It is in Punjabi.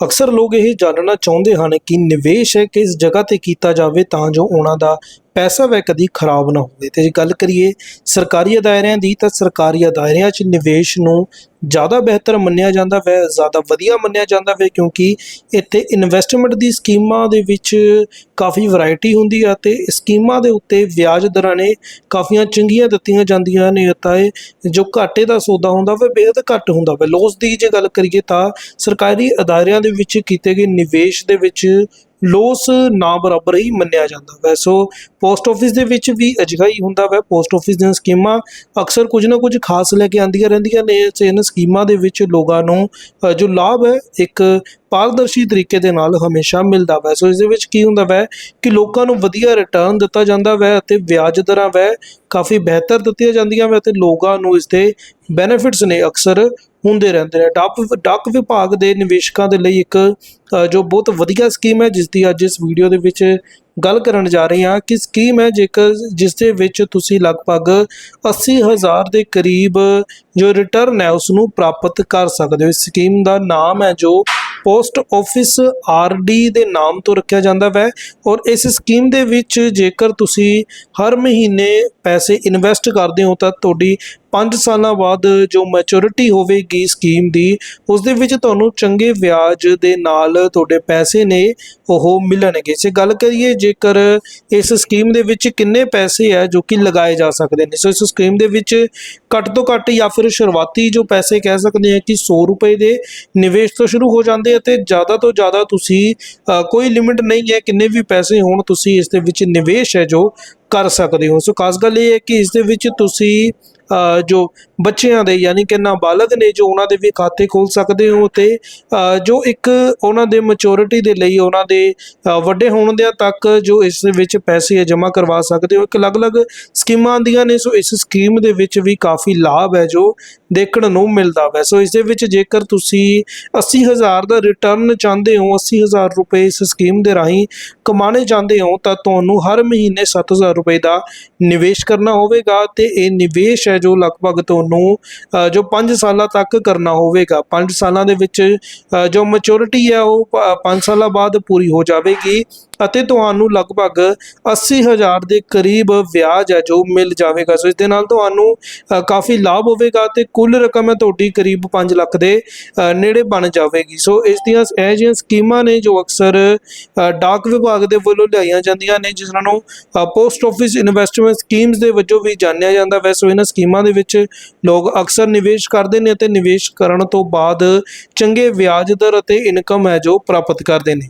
ਅਕਸਰ ਲੋਕ ਇਹ ਜਾਣਨਾ ਚਾਹੁੰਦੇ ਹਨ ਕਿ ਨਿਵੇਸ਼ ਹੈ ਕਿਸ ਜਗ੍ਹਾ ਤੇ ਕੀਤਾ ਜਾਵੇ ਤਾਂ ਜੋ ਉਹਨਾਂ ਦਾ ਪੈਸਾ ਵੈ ਕਦੀ ਖਰਾਬ ਨਾ ਹੋਵੇ। ਤੇ ਜੇ ਗੱਲ ਕਰੀਏ ਸਰਕਾਰੀ ਅਦਾਰਿਆਂ ਦੀ, ਤਾਂ ਸਰਕਾਰੀ ਅਦਾਰਿਆਂ 'ਚ ਨਿਵੇਸ਼ ਨੂੰ ਜ਼ਿਆਦਾ ਬਿਹਤਰ ਮੰਨਿਆ ਜਾਂਦਾ ਵੈ, ਜ਼ਿਆਦਾ ਵਧੀਆ ਮੰਨਿਆ ਜਾਂਦਾ ਵੈ, ਕਿਉਂਕਿ ਇੱਥੇ ਇਨਵੈਸਟਮੈਂਟ ਦੀ ਸਕੀਮਾਂ ਦੇ ਵਿੱਚ ਕਾਫੀ ਵੈਰਾਈਟੀ ਹੁੰਦੀ ਆ ਤੇ ਸਕੀਮਾਂ ਦੇ ਉੱਤੇ ਵਿਆਜ ਦਰਾਂ ਨੇ ਕਾਫੀਆਂ ਚੰਗੀਆਂ ਦਿੱਤੀਆਂ ਜਾਂਦੀਆਂ ਨੇ, ਤਾਂ ਇਹ ਜੋ ਘਾਟੇ ਦਾ ਸੌਦਾ ਹੁੰਦਾ ਵਾ, ਬੇਹੱਦ ਘੱਟ ਹੁੰਦਾ ਵਾ। ਲੋਸ ਦੀ ਜੇ ਗੱਲ ਕਰੀਏ ਤਾਂ ਸਰਕਾਰੀ ਅਦਾਰਿਆਂ ਦੇ ਵਿੱਚ ਕੀਤੇ ਗਏ ਨਿਵੇਸ਼ ਦੇ ਵਿੱਚ ਲੋਸ ਨਾ ਬਰਾਬਰ ਹੀ ਮੰਨਿਆ ਜਾਂਦਾ ਵੈ। ਸੋ ਪੋਸਟ ਆਫਿਸ ਦੇ ਵਿੱਚ ਵੀ ਅਜਿਹਾ ਹੀ ਹੁੰਦਾ ਵੈ। ਪੋਸਟ ਆਫਿਸ ਦੀਆਂ ਸਕੀਮਾਂ ਅਕਸਰ ਕੁਝ ਨਾ ਕੁਝ ਖਾਸ ਲੈ ਕੇ ਆਉਂਦੀਆਂ ਰਹਿੰਦੀਆਂ ਨੇ। ਤੇ ਇਹਨਾਂ ਸਕੀਮਾਂ ਦੇ ਵਿੱਚ ਲੋਕਾਂ ਨੂੰ ਜੋ ਲਾਭ ਹੈ, ਇੱਕ ਪਾਰਦਰਸ਼ੀ ਤਰੀਕੇ ਦੇ ਨਾਲ ਹਮੇਸ਼ਾ ਮਿਲਦਾ ਵੈ। ਸੋ ਇਸ ਦੇ ਵਿੱਚ ਕੀ ਹੁੰਦਾ ਵੈ ਕਿ ਲੋਕਾਂ ਨੂੰ ਵਧੀਆ ਰਿਟਰਨ ਦਿੱਤਾ ਜਾਂਦਾ ਵੈ ਅਤੇ ਵਿਆਜ ਦਰਾਂ ਵੈ ਕਾਫੀ ਬਿਹਤਰ ਦਿੱਤੀਆਂ ਜਾਂਦੀਆਂ ਵੈ ਤੇ ਲੋਕਾਂ ਨੂੰ ਇਸ ਦੇ ਬੈਨੀਫਿਟਸ ਨੇ ਅਕਸਰ ਹੁੰਦੇ ਰਹਿੰਦੇ ਨੇ। ਡਾਕ ਡਾਕ ਵਿਭਾਗ ਦੇ ਨਿਵੇਸ਼ਕਾਂ ਦੇ ਲਈ ਇੱਕ ਜੋ ਬਹੁਤ ਵਧੀਆ ਸਕੀਮ ਹੈ ਜਿਸ ਦੀ ਅੱਜ ਇਸ ਵੀਡੀਓ ਦੇ ਵਿੱਚ ਗੱਲ ਕਰਨ ਜਾ ਰਹੇ ਹਾਂ, ਕਿ ਸਕੀਮ ਹੈ ਜੇਕਰ ਜਿਸ ਦੇ ਵਿੱਚ ਤੁਸੀਂ ਲਗਭਗ 80000 ਦੇ ਕਰੀਬ ਜੋ ਰਿਟਰਨ ਹੈ, ਉਸ ਨੂੰ ਪ੍ਰਾਪਤ ਕਰ ਸਕਦੇ ਹੋ। ਇਸ ਸਕੀਮ ਦਾ ਨਾਮ ਹੈ ਜੋ ਪੋਸਟ ਆਫਿਸ ਆਰਡੀ ਦੇ ਨਾਮ ਤੋਂ ਰੱਖਿਆ ਜਾਂਦਾ ਹੈ ਔਰ ਇਸ ਸਕੀਮ ਦੇ ਵਿੱਚ ਜੇਕਰ ਤੁਸੀਂ ਹਰ ਮਹੀਨੇ ਪੈਸੇ ਇਨਵੈਸਟ ਕਰਦੇ ਹੋ, ਤਾਂ ਤੁਹਾਡੀ 5 ਸਾਲਾਂ ਬਾਅਦ ਜੋ ਮੈਚੁਰਿਟੀ ਹੋਵੇਗੀ ਸਕੀਮ ਦੀ ਉਸ ਦੇ ਵਿੱਚ ਤੁਹਾਨੂੰ ਚੰਗੇ ਵਿਆਜ ਦੇ ਨਾਲ ਤੁਹਾਡੇ ਪੈਸੇ ਨੇ ਉਹ ਮਿਲਣਗੇ। ਜੇ ਗੱਲ ਕਰੀਏ ਜੇਕਰ ਇਸ ਸਕੀਮ ਦੇ ਵਿੱਚ ਕਿੰਨੇ ਪੈਸੇ ਹੈ ਜੋ ਕਿ ਲਗਾਏ ਜਾ ਸਕਦੇ ਨੇ, ਸੋ ਇਸ ਸਕੀਮ ਦੇ ਵਿੱਚ ਘੱਟ ਤੋਂ ਘੱਟ ਜਾਂ ਫਿਰ ਸ਼ੁਰੂਆਤੀ ਜੋ ਪੈਸੇ ਕਹਿ ਸਕਦੇ ਹਾਂ ਕਿ 100 ਰੁਪਏ ਦੇ ਨਿਵੇਸ਼ ਤੋਂ ਸ਼ੁਰੂ ਹੋ ਜਾਂਦੇ ਅਤੇ ਜ਼ਿਆਦਾ ਤੋਂ ਜ਼ਿਆਦਾ ਤੁਸੀਂ ਕੋਈ ਲਿਮਿਟ ਨਹੀਂ ਹੈ ਕਿੰਨੇ ਵੀ ਪੈਸੇ ਹੋਣ ਤੁਸੀਂ ਇਸ ਦੇ ਵਿੱਚ ਨਿਵੇਸ਼ ਹੈ ਜੋ ਕਰ ਸਕਦੇ ਹੋ। ਸੋ ਖਾਸ ਗੱਲ ਇਹ ਹੈ ਕਿ ਇਸ ਦੇ ਵਿੱਚ ਤੁਸੀਂ ਅ, ਜੋ ਬੱਚਿਆਂ ਦੇ ਯਾਨੀ ਕਿ ਨਾਬਾਲਗ ਨੇ ਜੋ ਉਹਨਾਂ ਦੇ ਵੀ ਖਾਤੇ ਖੋਲ ਸਕਦੇ ਹੋ ਤੇ ਜੋ ਇੱਕ ਉਹਨਾਂ ਦੇ ਮੈਚੁਰਿਟੀ ਦੇ ਲਈ ਉਹਨਾਂ ਦੇ ਵੱਡੇ ਹੋਣ ਦੇ ਤੱਕ ਜੋ ਇਸ ਵਿੱਚ ਪੈਸੇ ਜਮ੍ਹਾਂ ਕਰਵਾ ਸਕਦੇ ਹੋ। ਇੱਕ ਅਲੱਗ-ਅਲੱਗ ਸਕੀਮਾਂ ਆਉਂਦੀਆਂ ਨੇ, ਸੋ ਇਸ ਸਕੀਮ ਦੇ ਵਿੱਚ ਵੀ ਕਾਫੀ ਲਾਭ ਹੈ ਜੋ ਦੇਖਣ ਨੂੰ ਮਿਲਦਾ ਹੈ ਸੋ ਇਸ ਦੇ ਵਿੱਚ ਜੇਕਰ ਤੁਸੀਂ 80000 ਦਾ ਰਿਟਰਨ ਚਾਹੁੰਦੇ ਹੋ 80000 ਰੁਪਏ ਇਸ ਸਕੀਮ ਦੇ ਰਾਹੀਂ ਕਮਾਣੇ ਚਾਹੁੰਦੇ ਹੋ, ਤਾਂ ਤੁਹਾਨੂੰ ਹਰ ਮਹੀਨੇ 7000 ਰੁਪਏ ਦਾ ਨਿਵੇਸ਼ ਕਰਨਾ ਹੋਵੇਗਾ ਤੇ ਇਹ ਨਿਵੇਸ਼ ਹੈ ਜੋ ਲਗਭਗ ਤੁਹਾਨੂੰ ਅ, ਜੋ 5 ਸਾਲਾਂ ਤੱਕ ਕਰਨਾ ਹੋਵੇਗਾ। 5 ਸਾਲਾਂ ਦੇ ਵਿੱਚ ਜੋ ਮੈਚੁਰਿਟੀ ਹੈ ਉਹ 5 ਸਾਲਾਂ ਬਾਅਦ ਪੂਰੀ ਹੋ ਜਾਵੇਗੀ ਅਤੇ ਤੁਹਾਨੂੰ ਲਗਭਗ 80000 ਦੇ ਕਰੀਬ ਵਿਆਜ ਹੈ ਜੋ ਮਿਲ ਜਾਵੇਗਾ। ਸੋ ਇਸ ਦੇ ਨਾਲ ਤੁਹਾਨੂੰ ਕਾਫੀ ਲਾਭ ਹੋਵੇਗਾ ਤੇ ਕੁੱਲ ਰਕਮ ਹੈ ਤੁਹਾਡੀ ਕਰੀਬ 5 ਲੱਖ ਦੇ ਨੇੜੇ ਬਣ ਜਾਵੇਗੀ। ਸੋ ਇਸ ਦੀਆਂ ਇਹ ਜਿਹੀਆਂ ਸਕੀਮਾਂ ਨੇ ਜੋ ਅਕਸਰ ਡਾਕ ਵਿਭਾਗ ਦੇ ਵੱਲੋਂ ਲਿਆਈਆਂ ਜਾਂਦੀਆਂ ਨੇ ਜਿਸ ਨੂੰ ਪੋਸਟ ਆਫਿਸ ਇਨਵੈਸਟਮੈਂਟ ਸਕੀਮਸ ਦੇ ਵਜੋਂ ਵੀ ਜਾਣਿਆ ਜਾਂਦਾ ਵੈ। ਸੋ ਇਹਨਾਂ ਸਕੀਮਾਂ ਦੇ ਵਿੱਚ ਲੋਕ ਅਕਸਰ ਨਿਵੇਸ਼ ਕਰਦੇ ਨੇ ਅਤੇ ਨਿਵੇਸ਼ ਕਰਨ ਤੋਂ ਬਾਅਦ ਚੰਗੇ ਵਿਆਜ ਦਰ ਅਤੇ ਇਨਕਮ ਹੈ ਜੋ ਪ੍ਰਾਪਤ ਕਰਦੇ ਨੇ।